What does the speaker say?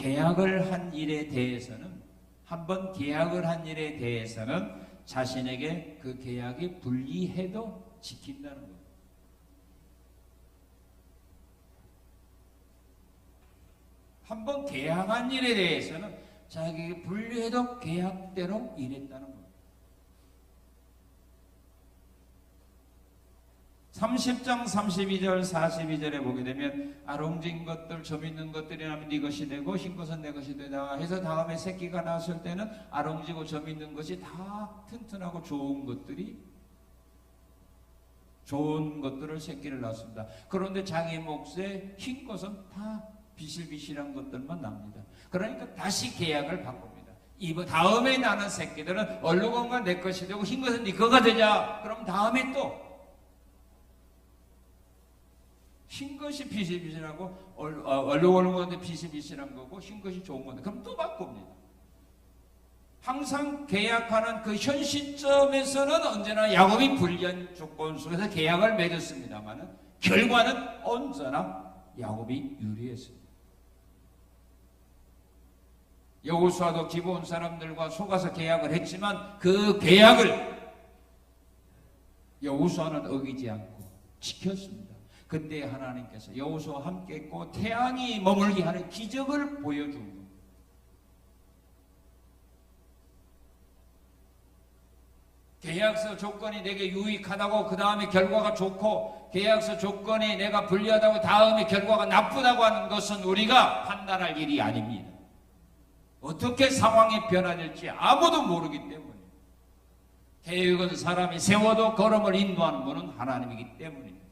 계약을 한 일에 대해서는 한번 계약을 한 일에 대해서는 자신에게 그 계약이 불리해도 지킨다는 거예요. 한번 계약한 일에 대해서는 자기에게 불리해도 계약대로 일했다는 거예요. 30장 32절 42절에 보게 되면 아롱진 것들 점 있는 것들이라면 네 것이 되고 흰 것은 내 것이 되다 해서 다음에 새끼가 나왔을 때는 아롱지고 점 있는 것이 다 튼튼하고 좋은 것들이 좋은 것들을 새끼를 낳습니다. 그런데 자기 몫에 흰 것은 다 비실비실한 것들만 납니다. 그러니까 다시 계약을 바꿉니다. 이번 다음에 나는 새끼들은 얼룩건가 내 것이 되고 흰 것은 네 거가 되자. 그럼 다음에 또 흰 것이 비실비실하고 얼- 어, 얼룩얼룩한 건데 비실비실한 거고 흰 것이 좋은 건데 그럼 또 바꿉니다. 항상 계약하는 그 현 시점에서는 언제나 야곱이 불리한 조건 속에서 계약을 맺었습니다만은 결과는 언제나 야곱이 유리했습니다. 여호수아도 기본 사람들과 속아서 계약을 했지만 그 계약을 여호수아는 어기지 않고 지켰습니다. 그때 하나님께서 여호수아와 함께 있고 태양이 머물게 하는 기적을 보여준. 계약서 조건이 내게 유익하다고 그 다음에 결과가 좋고 계약서 조건이 내가 불리하다고 다음에 결과가 나쁘다고 하는 것은 우리가 판단할 일이 아닙니다. 어떻게 상황이 변화될지 아무도 모르기 때문에 계획은 사람이 세워도 걸음을 인도하는 분은 하나님이기 때문입니다.